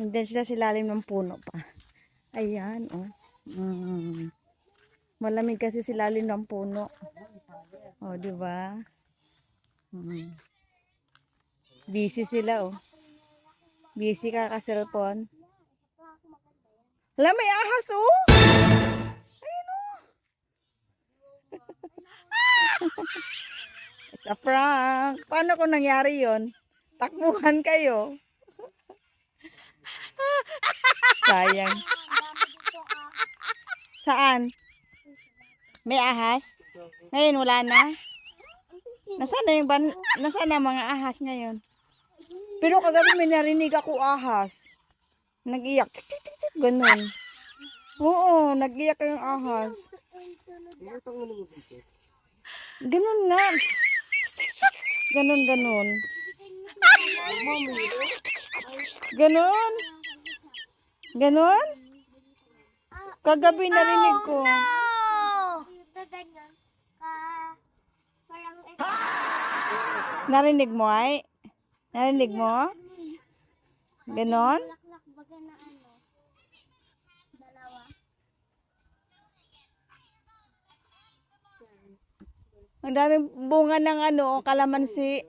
Nandiyan sila sa ilalim ng puno pa. Ayan, oh. Mm. Malamig kasi sa ilalim ng puno. Oh, di ba? Mm. Busy sila, oh. Busy ka ka cellphone. Wala, may ahas, oh! Ayun, oh! It's a prank. Paano kung nangyari yon? Takbuhan kayo. Sayang. Saan? May ahas? Ngayon wala na? Nasaan na yung ban nasaan na mga ahas ngayon? Pero kagabi may narinig ako ahas. Nag-iyak. Tik, tik, tik, tik. Ganun. Oo, nag-iyak yung ahas. Ganun nga. Ganun, ganun. Ganun. Ganun? Kagabi narinig ko. Ka, parang Narinig mo ay? Narinig mo? Ganon? ano. Ang daming bunga ng ano, kalamansi.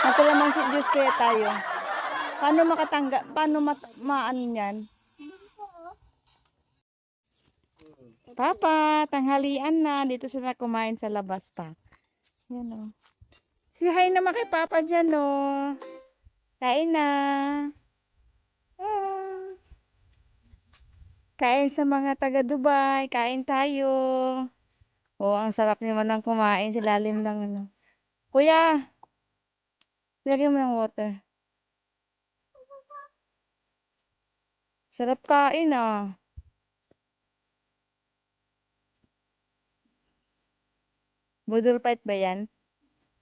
Ang kalamansi juice kaya tayo. Paano makatangga, paano mat, maano yan? Papa, tanghalian na. Dito sila kumain sa labas pa. Yan o. Si hi naman kay Papa dyan o. Kain na. Ah. Kain sa mga taga Dubai. Kain tayo. Oo, ang sarap naman ng kumain sa lalim ng ano. Kuya, lagyan mo ng water. Sarap kain ah. Budol fight ba yan?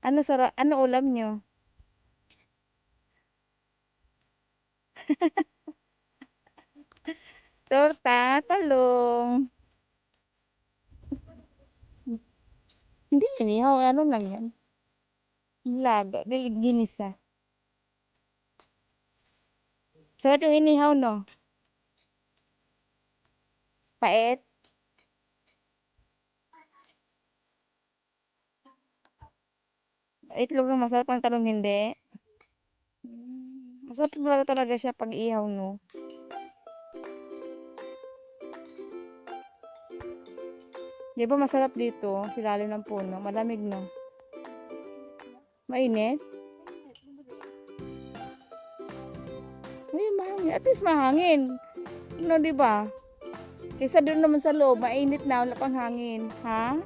Ano sarap, ano ulam nyo? Torta, talong. Hindi, inihaw. Ano lang yan? Laga. Ginisa. Sarap yung inihaw, no? Pait. Itlog na masarap ang talong hindi. Mm, Masarap talaga talaga siya pag ihaw, no? Di ba masarap dito, silalim ng puno, malamig no? Mainit? Ay, mahangin. At least mahangin. No, di ba? Kaysa doon naman sa loob, mainit na, wala pang hangin. Ha?